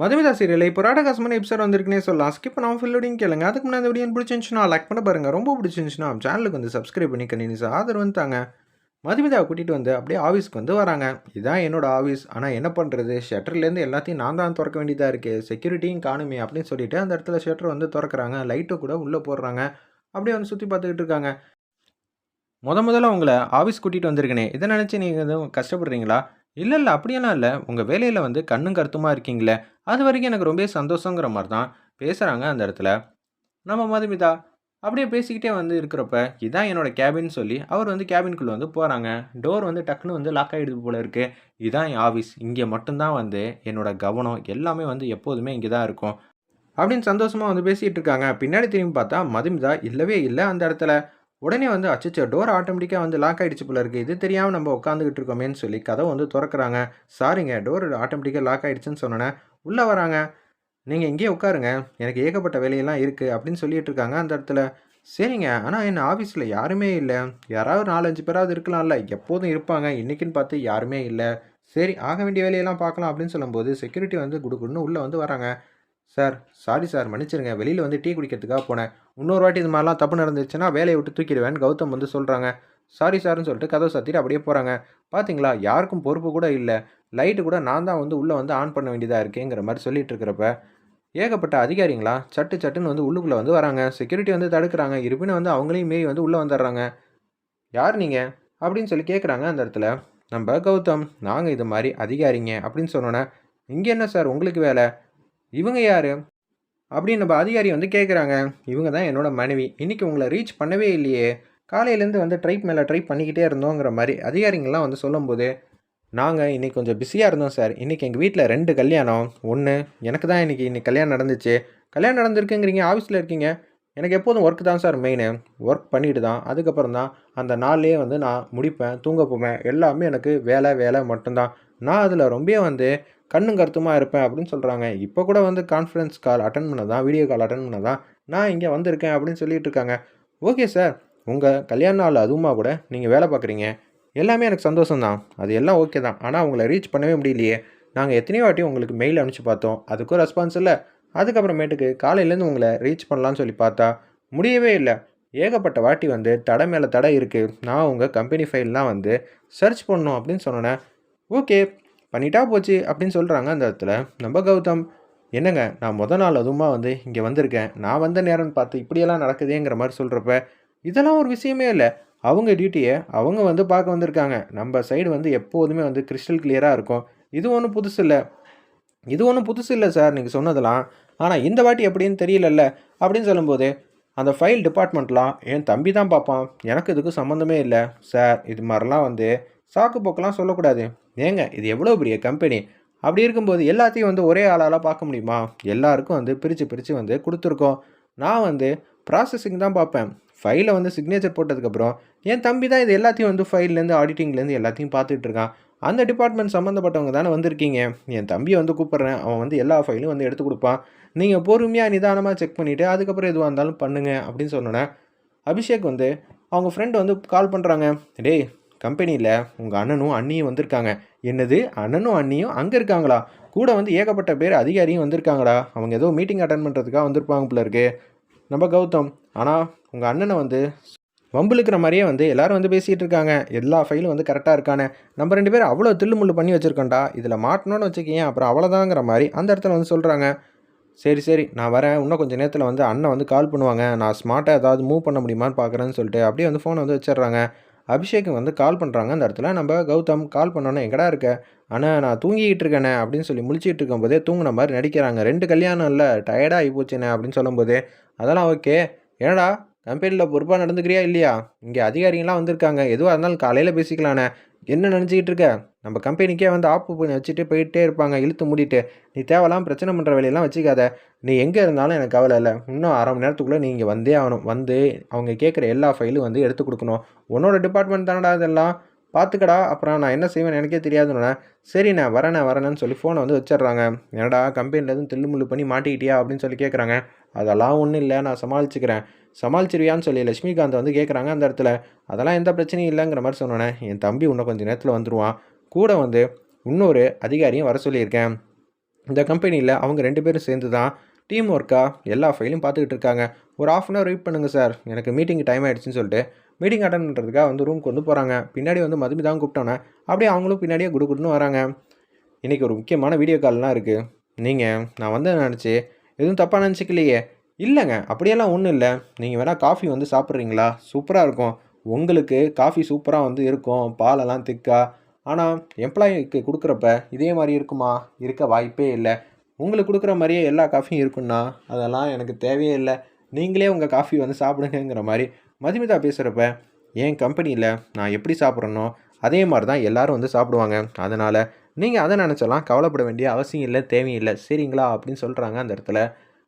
Madhumitha serial இப்போ ராடகாசமான episode வந்திருக்குனே சொல்லலாம். Skip பண்ணாமல் ஃபுல்லோடையும் கேளுங்க. அதுக்கு முன்னாடி வீடியோ பிடிச்சிருந்துச்சுன்னா லைக் பண்ண பாருங்க. ரொம்ப பிடிச்சிருந்துச்சுன்னா சேனலுக்கு வந்து சப்ஸ்கிரைப் பண்ணி கண்டினியூஸ் ஆதரவு வந்துட்டாங்க. மதுமிதாவை கூட்டிகிட்டு வந்து அப்படியே ஆஃபீஸ்க்கு வந்து வராங்க. இதுதான் என்னோட ஆஃபீஸ் ஆனால் என்ன பண்ணுறது ஷட்டர்லேருந்து எல்லாத்தையும் நான் தான் திறக்க வேண்டியதாக இருக்குது செக்யூரிட்டியும் காணுமே அப்படின்னு சொல்லிட்டு அந்த இடத்துல ஷட்டர் வந்து திறக்கிறாங்க. லைட்டை கூட உள்ளே போடுறாங்க. அப்படியே வந்து சுற்றி பார்த்துக்கிட்டு இருக்காங்க. முத முதல்ல உங்களை ஆஃபீஸ் கூட்டிகிட்டு வந்திருக்கனே. இதை நினச்சி நீங்கள் எதுவும் கஷ்டப்படுறீங்களா? இல்லை இல்லை அப்படியெல்லாம் இல்லை. உங்கள் வேலையில் வந்து கண்ணும் கருத்துமாக இருக்கீங்களே? அது வரைக்கும் எனக்கு ரொம்ப சந்தோஷங்கிற மாதிரி தான் பேசுகிறாங்க அந்த இடத்துல. நம்ம மதுமிதா அப்படியே பேசிக்கிட்டே வந்து இருக்கிறப்ப இதான் என்னோடய கேபின்னு சொல்லி அவர் வந்து கேபின்குள்ளே வந்து போகிறாங்க டோர் வந்து டக்குன்னு வந்து லாக் ஆகிடுது போல இருக்குது இதுதான் என் ஆஃபீஸ் இங்கே மட்டும்தான் வந்து என்னோடய கவனம் எல்லாமே வந்து எப்போதுமே இங்கே தான் இருக்கும். அப்படின்னு சந்தோஷமாக வந்து பேசிகிட்டு இருக்காங்க. பின்னாடி திரும்பி பார்த்தா மதுமிதா இல்லவே இல்லை அந்த இடத்துல. உடனே வந்து அச்சச்சோ டோர் ஆட்டோமேட்டிக்காக வந்து லாக் ஆகிடுச்சு போல இருக்குது இது தெரியாமல் நம்ம உட்காந்துக்கிட்டு இருக்கோமேன்னு சொல்லி கதவை வந்து திறக்கிறாங்க. சாரிங்க டோர் ஆட்டோமேட்டிக்காக லாக் ஆகிடுச்சுன்னு சொன்னோன்னே உள்ளே வராங்க. நீங்கள் இங்கேயே உட்காருங்க. எனக்கு ஏகப்பட்ட வேலையெல்லாம் இருக்குது அப்படின்னு சொல்லிட்டு இருக்காங்க அந்த இடத்துல. சரிங்க ஆனால் என் ஆஃபீஸில் யாருமே இல்லை. யாராவது நாலஞ்சு பேராவது இருக்கலாம்ல. எப்போதும் இருப்பாங்க. இன்றைக்கின்னு பார்த்து யாருமே இல்லை. சரி ஆக வேண்டிய வேலையெல்லாம் பார்க்கலாம் அப்படின்னு சொல்லும்போது செக்யூரிட்டி வந்து குடுக்குன்னு உள்ளே வந்து வராங்க. சார் சாரி சார் மன்னிச்சிருங்க. வெளியில் வந்து டீ குடிக்கிறதுக்காக போனேன். இன்னொரு வாட்டி இது மாதிரிலாம் தப்பு நடந்துச்சுன்னா வேலையை விட்டு தூக்கிடுவேன்னு கௌதம் வந்து சொல்கிறாங்க சாரி சார்னு சொல்லிட்டு கதவை சத்திட்டு அப்படியே போகிறாங்க பார்த்தீங்களா யாருக்கும் பொறுப்பு கூட இல்லை. லைட்டு கூட நான் தான் வந்து உள்ளே வந்து ஆன் பண்ண வேண்டியதாக இருக்கேங்கிற மாதிரி சொல்லிட்டு இருக்கிறப்ப ஏகப்பட்ட அதிகாரிங்களா சட்டு சட்டுன்னு வந்து உள்ளுக்குள்ளே வந்து வராங்க. செக்யூரிட்டி வந்து தடுக்கிறாங்க. இருப்பினும் வந்து அவங்களையும் மீறி வந்து உள்ளே வந்துடுறாங்க. யார் நீங்கள் அப்படின்னு சொல்லி கேட்குறாங்க அந்த இடத்துல. நம்ம கௌதம் நாங்கள் இது மாதிரி அதிகாரிங்க அப்படின்னு சொன்னோன்னே இங்கே என்ன சார் உங்களுக்கு வேலை? இவங்க யார்? அப்படின்னு நம்ம அதிகாரி வந்து கேட்குறாங்க இவங்க தான் என்னோட மனைவி. இன்றைக்கி உங்களை ரீச் பண்ணவே இல்லையே. காலையிலேருந்து வந்து ட்ரைப் மேலே ட்ரை பண்ணிக்கிட்டே இருந்தோங்கிற மாதிரி அதிகாரிங்கள்லாம் வந்து சொல்லும்போது நாங்கள் இன்றைக்கி கொஞ்சம் பிஸியாக இருந்தோம் சார் இன்றைக்கி எங்கள் வீட்டில் ரெண்டு கல்யாணம். ஒன்று எனக்கு தான் இன்றைக்கி இன்றைக்கி கல்யாணம் நடந்துச்சு. கல்யாணம் நடந்திருக்குங்கிறீங்க ஆஃபீஸில் இருக்கீங்க. எனக்கு எப்போதும் ஒர்க் தான் சார் மெயின் ஒர்க் பண்ணிட்டு தான். அதுக்கப்புறம் தான் அந்த நாள்லேயே வந்து நான் முடிப்பேன் தூங்க போவேன். எல்லாமே எனக்கு வேலை வேலை மட்டும்தான். நான் அதில் ரொம்ப வந்து கண்ணும் கருத்துமாக இருப்பேன் அப்படின்னு சொல்கிறாங்க இப்போ கூட வந்து கான்ஃபரன்ஸ் கால் அட்டன் பண்ண தான் வீடியோ கால் அட்டன் பண்ண தான் நான் இங்கே வந்திருக்கேன் அப்படின்னு சொல்லிட்டு இருக்காங்க. ஓகே சார் உங்கள் கல்யாண நாள் அதுவுமா கூட? நீங்கள் வேலை பார்க்குறீங்க. எல்லாமே எனக்கு சந்தோஷம் தான் அது எல்லாம் ஓகே தான். ஆனால் உங்களை ரீச் பண்ணவே முடியலையே. நாங்கள் எத்தனையோ வாட்டி உங்களுக்கு மெயில் அனுப்பிச்சு பார்த்தோம். அதுக்கும் ரெஸ்பான்ஸ் இல்லை. அதுக்கப்புறமேட்டுக்கு காலையிலேருந்து உங்களை ரீச் பண்ணலான்னு சொல்லி பார்த்தா முடியவே இல்லை. ஏகப்பட்ட வாட்டி வந்து தடை மேலே தடை இருக்குது நான் உங்கள் கம்பெனி ஃபைல்லாம் வந்து சர்ச் பண்ணணும் அப்படின்னு சொன்னேன். ஓகே பண்ணிட்டா போச்சு அப்படின்னு சொல்கிறாங்க அந்த இடத்துல. நம்ம கௌதம் என்னங்க நான் முத நாள் அதுவுமா வந்து இங்கே வந்திருக்கேன். நான் வந்த நேரம்னு பார்த்து இப்படியெல்லாம் நடக்குதேங்கிற மாதிரி சொல்கிறப்ப இதெல்லாம் ஒரு விஷயமே இல்லை. அவங்க டியூட்டியை அவங்க வந்து பார்க்க வந்திருக்காங்க. நம்ம சைடு வந்து எப்போதுமே வந்து கிறிஸ்டல் கிளியராக இருக்கும். இது ஒன்றும் புதுசு இல்லை. இது ஒன்றும் புதுசு இல்லை சார் நீங்கள் சொன்னதெல்லாம். ஆனால் இந்த வாட்டி எப்படின்னு தெரியலல்ல. அப்படின்னு சொல்லும்போது அந்த ஃபைல் டிபார்ட்மெண்ட்லாம் என் தம்பி தான் பார்ப்பான். எனக்கு இதுக்கு சம்மந்தமே இல்லை. சார் இது மாதிரிலாம் வந்து சாக்கு போக்கெலாம் சொல்லக்கூடாது. ஏங்க இது எவ்வளோ பெரிய கம்பெனி அப்படி இருக்கும்போது எல்லாத்தையும் வந்து ஒரே ஆளால் பார்க்க முடியுமா? எல்லாருக்கும் வந்து பிரித்து பிரித்து வந்து கொடுத்துருக்கோம். நான் வந்து ப்ராசஸிங் தான் பார்ப்பேன். ஃபைலை வந்து சிக்னேச்சர் போட்டதுக்கப்புறம் என் தம்பி தான் இது எல்லாத்தையும் வந்து ஃபைல்லேருந்து ஆடிட்டிங்லேருந்து எல்லாத்தையும் பார்த்துட்டு இருக்கான். அந்த டிபார்ட்மெண்ட் சம்மந்தப்பட்டவங்க தானே வந்திருக்கீங்க? என் தம்பியை வந்து கூப்பிட்றேன். அவன் வந்து எல்லா ஃபைலும் வந்து எடுத்து கொடுப்பான். நீங்கள் பொறுமையாக நிதானமாக செக் பண்ணிவிட்டு அதுக்கப்புறம் எதுவாக இருந்தாலும் பண்ணுங்கள் அப்படின்னு சொன்னோன்னே அபிஷேக் வந்து அவங்க ஃப்ரெண்டு வந்து கால் பண்ணுறாங்க டேய் கம்பெனியில் உங்கள் அண்ணனும் அண்ணியும் வந்திருக்காங்க. என்னது? அண்ணனும் அண்ணியும் அங்கே இருக்காங்களா? கூட வந்து ஏகப்பட்ட பேர் அதிகாரியும் வந்திருக்காங்கடா அவங்க ஏதோ மீட்டிங் அட்டன் பண்ணுறதுக்காக வந்திருப்பாங்க போல இருக்கு. நம்ம கௌதம். ஆனால் உங்கள் அண்ணனை வந்து வம்புலுக்கிற மாதிரியே வந்து எல்லோரும் வந்து பேசிகிட்டு இருக்காங்க. எல்லா ஃபைலும் வந்து கரெக்டாக இருக்கானே. நம்ம ரெண்டு பேரும் அவ்வளோ தில்லுமுள்ளு பண்ணி வச்சுருக்கோண்டா இதில் மாட்டணும்னு வச்சுக்கேன் அப்புறம் அவ்வளோதாங்கிற மாதிரி அந்த இடத்துல வந்து சொல்கிறாங்க சரி சரி நான் வரேன். இன்னும் கொஞ்சம் நேரத்தில் வந்து அண்ணன் வந்து கால் பண்ணுவாங்க. நான் ஸ்மார்ட்டாக ஏதாவது மூவ் பண்ண முடியுமான்னு பார்க்குறேன்னு சொல்லிட்டு அப்படியே வந்து ஃபோனை வந்து வச்சிடுறாங்க. அபிஷேக் வந்து கால் பண்ணுறாங்க அந்த இடத்துல. நம்ம கௌதம் கால் பண்ணோன்னே எங்கடா இருக்க? ஆனால் நான் தூங்கிக்கிட்டு இருக்கேனே அப்படின்னு சொல்லி முழிச்சிட்டு இருக்கும்போதே தூங்கின மாதிரி நடிக்கிறாங்க. ரெண்டு கல்யாணம் இல்லை டயர்டாக ஆகி போச்சுண்ணே அப்படின்னு சொல்லும்போது அதெல்லாம் ஓகே ஏடா கம்பெனியில் பொறுப்பாக நடந்துக்கிறியா இல்லையா? இங்கே அதிகாரிங்களாம் வந்திருக்காங்க. எதுவாக இருந்தாலும் காலையில் பேசிக்கலாண்ணே என்ன நினச்சிக்கிட்டு இருக்க? நம்ம கம்பெனிக்கே வந்து ஆப்பு பண்ணி வச்சுட்டு போயிட்டே இருப்பாங்க இழுத்து மூடிட்டு. நீ தேவையில்லாம் பிரச்சனை பண்ணுற வேலையெல்லாம் வச்சுக்காத. நீ எங்கே இருந்தாலும் எனக்கு கவலை இல்லை. இன்னும் அரை மணி நேரத்துக்குள்ளே நீங்கள் வந்தே ஆகணும். வந்து அவங்க கேட்குற எல்லா ஃபைலும் வந்து எடுத்து கொடுக்கணும். உன்னோட டிபார்ட்மெண்ட் தானடா இதெல்லாம்? பார்த்துக்கடா அப்புறம் நான் என்ன செய்வேன் எனக்கே தெரியாதுன்னு சரிண்ணே நான் வரேனே வரேன்னு சொல்லி ஃபோனை வந்து வச்சிடுறாங்க. என்னடா கம்பெனியில் எதுவும் தில்லுமுள்ளு பண்ணி மாட்டிக்கிட்டியா அப்படின்னு சொல்லி கேட்குறாங்க அதெல்லாம் ஒன்றும் இல்லை நான் சமாளிச்சுக்கிறேன். சமாளிச்சிருவியான்னு சொல்லி லட்சுமிகாந்த் வந்து கேட்குறாங்க அந்த இடத்துல. அதெல்லாம் எந்த பிரச்சனையும் இல்லைங்கிற மாதிரி சொன்னோன்னே என் தம்பி இன்னும் கொஞ்சம் நேரத்தில் வந்துடுவான் கூட வந்து இன்னொரு அதிகாரியும் வர சொல்லியிருக்கேன். இந்த கம்பெனியில் அவங்க ரெண்டு பேரும் சேர்ந்து தான் டீம் ஒர்க்காக எல்லா ஃபைலையும் பார்த்துக்கிட்டு இருக்காங்க. ஒரு ஆஃப் அன் ஹவர் வெயிட் பண்ணுங்கள் சார். எனக்கு மீட்டிங் டைம் ஆகிடுச்சின்னு சொல்லிட்டு மீட்டிங் அட்டன் பண்ணுறதுக்காக வந்து ரூமுக்கு வந்து போகிறாங்க பின்னாடி வந்து மதுமிதாவும் கூப்பிட்டோன்னே அப்படியே அவங்களும் பின்னாடியே குடுகுடுன்னு வராங்க. இன்றைக்கி ஒரு முக்கியமான வீடியோ கால்லாம் இருக்குது நீங்கள் நான் வந்து நினச்சி எதுவும் தப்பாக நினச்சிக்கலையே. இல்லைங்க அப்படியெல்லாம் ஒன்றும் இல்லை. நீங்கள் வேணால் காஃபி வந்து சாப்பிட்றீங்களா? சூப்பராக இருக்கும். உங்களுக்கு காஃபி சூப்பராக வந்து இருக்கும். பாலெல்லாம் திக்கா. ஆனால் எம்ப்ளாயிக்கு கொடுக்குறப்ப இதே மாதிரி இருக்குமா? இருக்க வாய்ப்பே இல்லை. உங்களுக்கு கொடுக்குற மாதிரியே எல்லா காஃபியும் இருக்குன்னா அதெல்லாம் எனக்கு தேவையே இல்லை. நீங்களே உங்கள் காஃபி வந்து சாப்பிடுங்கிற மாதிரி மதுமிதா பேசுகிறப்ப என் கம்பெனியில் நான் எப்படி சாப்பிட்றனோ அதே மாதிரி தான் எல்லாரும் வந்து சாப்பிடுவாங்க. அதனால் நீங்கள் அதை நினச்சலாம் கவலைப்பட வேண்டிய அவசியம் இல்லை தேவையில்லை. சரிங்களா? அப்படின்னு சொல்கிறாங்க அந்த இடத்துல.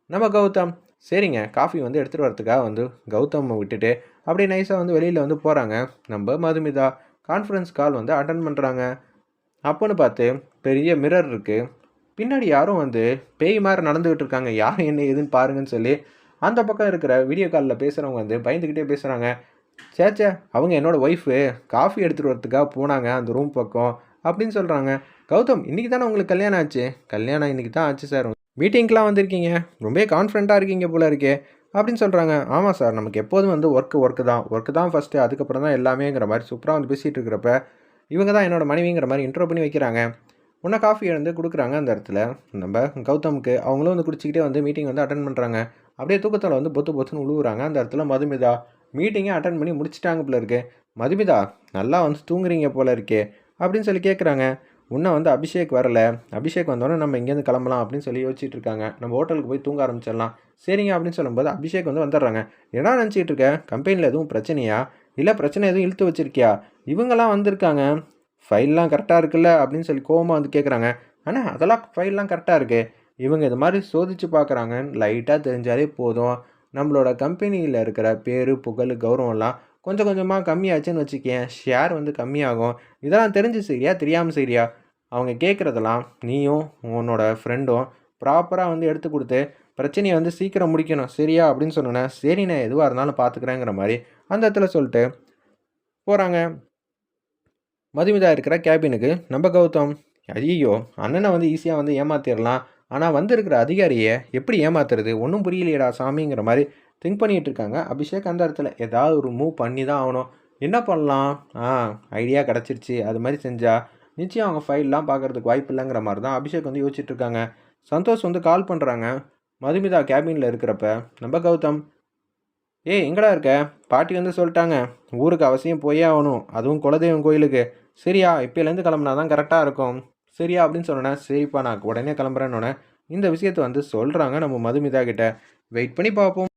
நம்ம கௌதம் சரிங்க காஃபி வந்து எடுத்துகிட்டு வரதுக்காக வந்து கௌதம் விட்டுட்டு அப்படியே நைஸாக வந்து வெளியில் வந்து போகிறாங்க நம்ம மதுமிதா கான்ஃபரன்ஸ் கால் வந்து அட்டன் பண்ணுறாங்க அப்போன்னு பார்த்து பெரிய மிரர் இருக்குது பின்னாடி யாரும் வந்து பேய் மாதிரி நடந்துக்கிட்டு இருக்காங்க. யார் என்ன ஏதுன்னு பாருங்கன்னு சொல்லி அந்த பக்கம் இருக்கிற வீடியோ காலில் பேசுகிறவங்க வந்து பயந்துக்கிட்டே பேசுகிறாங்க சேச்சே அவங்க என்னோடய ஒய்ஃபு காஃபி எடுத்துகிட்டு வரதுக்காக போனாங்க அந்த ரூம் பக்கம் அப்படின்னு சொல்கிறாங்க கௌதம் இன்றைக்கி தானே உங்களுக்கு கல்யாணம் ஆச்சு? கல்யாணம் இன்றைக்கி தான் ஆச்சு சார் மீட்டிங்க்கெலாம் வந்திருக்கீங்க? ரொம்ப கான்ஃபிடண்ட்டாக இருக்கீங்க போல இருக்கே அப்படின்னு சொல்கிறாங்க ஆமாம் சார் நமக்கு எப்போதும் வந்து ஒர்க்கு ஒர்க்கு தான். ஒர்க்கு தான் ஃபஸ்ட்டு அதுக்கப்புறம் தான் எல்லாமேங்கிற மாதிரி சூப்பராக வந்து பேசிகிட்டு இருக்கிறப்ப இவங்க தான் என்னோடய மனைவிங்கிற மாதிரி இன்ட்ரோ பண்ணி வைக்கிறாங்க. உன்னை காஃபி எழுந்து கொடுக்குறாங்க அந்த இடத்துல. நம்ம கௌதமுக்கு அவங்களும் வந்து குடிச்சிக்கிட்டே வந்து மீட்டிங் வந்து அட்டன் பண்ணுறாங்க அப்படியே தூக்கத்தில் வந்து பொத்து பொத்துன்னு உழுவுறாங்க. அந்த இடத்துல மதுமிதா மீட்டிங்கே அட்டன் பண்ணி முடிச்சிட்டாங்க போல இருக்கு. மதுமிதா நல்லா வந்து தூங்குறீங்க போல இருக்கே அப்படின்னு சொல்லி கேட்குறாங்க உன்னை வந்து அபிஷேக் வரல. அபிஷேக் வந்தோடனே நம்ம இங்கேருந்து கிளம்பலாம் அப்படின்னு சொல்லி யோசிச்சுட்டு இருக்காங்க. நம்ம ஹோட்டலுக்கு போய் தூங்க ஆரம்பிச்சிடலாம். சரிங்க அப்படின்னு சொல்லும்போது அபிஷேக் வந்து வந்துடுறாங்க. என்ன நினச்சிட்டு இருக்க? கம்பெனியில் எதுவும் பிரச்சனையா? இல்லை பிரச்சனை எதுவும் இழுத்து வச்சிருக்கியா? இவங்கெல்லாம் வந்திருக்காங்க. ஃபைல்லாம் கரெக்டாக இருக்குல்ல அப்படின்னு சொல்லி கோவமாக வந்து கேட்குறாங்க ஆனால் அதெல்லாம் ஃபைல்லாம் கரெக்டாக இருக்குது இவங்க இது மாதிரி சோதித்து பார்க்குறாங்கன்னு லைட்டாக தெரிஞ்சாலே போதும். நம்மளோட கம்பெனியில் இருக்கிற பேர் புகழ் கௌரவம்லாம் கொஞ்சம் கொஞ்சமாக கம்மியாச்சுன்னு வச்சுக்கேன் ஷேர் வந்து கம்மியாகும். இதெல்லாம் தெரிஞ்சு சரியா தெரியாமல் சரியா அவங்க கேட்குறதெல்லாம் நீயும் உன்னோட ஃப்ரெண்டும் ப்ராப்பராக வந்து எடுத்து கொடுத்து பிரச்சனையை வந்து சீக்கிரம் முடிக்கணும். சரியா? அப்படின்னு சொன்னேன் சரி நான் எதுவாக இருந்தாலும் பார்த்துக்கிறேங்கிற மாதிரி அந்த இடத்துல சொல்லிட்டு போகிறாங்க மதுமிதா இருக்கிற கேபினுக்கு நம்ம கௌதம் ஐயோ அண்ணனை வந்து ஈஸியாக வந்து ஏமாத்திடலாம் ஆனால் வந்திருக்கிற அதிகாரியை எப்படி ஏமாத்துறது? ஒன்றும் புரியலையடா சாமிங்கிற மாதிரி திங்க் பண்ணிகிட்டு இருக்காங்க. அபிஷேக் அந்த இடத்துல ஏதாவது ஒரு மூவ் பண்ணி தான் ஆகணும். என்ன பண்ணலாம்? ஆ ஐடியா கிடச்சிருச்சு. அது மாதிரி செஞ்சால் நிச்சயம் அவங்க ஃபைல்லாம் பார்க்குறதுக்கு வாய்ப்பு இல்லைங்கிற மாதிரி தான் அபிஷேக் வந்து யோசிச்சுட்டு இருக்காங்க. சந்தோஷ் வந்து கால் பண்ணுறாங்க மதுமிதா கேபினில் இருக்கிறப்ப நம்ம கௌதம். ஏய் எங்கடா இருக்க? பாட்டி வந்து சொல்லிட்டாங்க. ஊருக்கு அவசியம் போயே ஆகணும். அதுவும் குலதெய்வம் கோயிலுக்கு. சரியா இப்போலேருந்து கிளம்புனா தான் கரெக்டாக இருக்கும். சரியா அப்படின்னு சொன்னேன் சரிப்பா நான் உடனே கிளம்புறேன்னு இந்த விஷயத்தை வந்து சொல்கிறாங்க நம்ம மதுமிதா கிட்ட. வெயிட் பண்ணி பார்ப்போம்.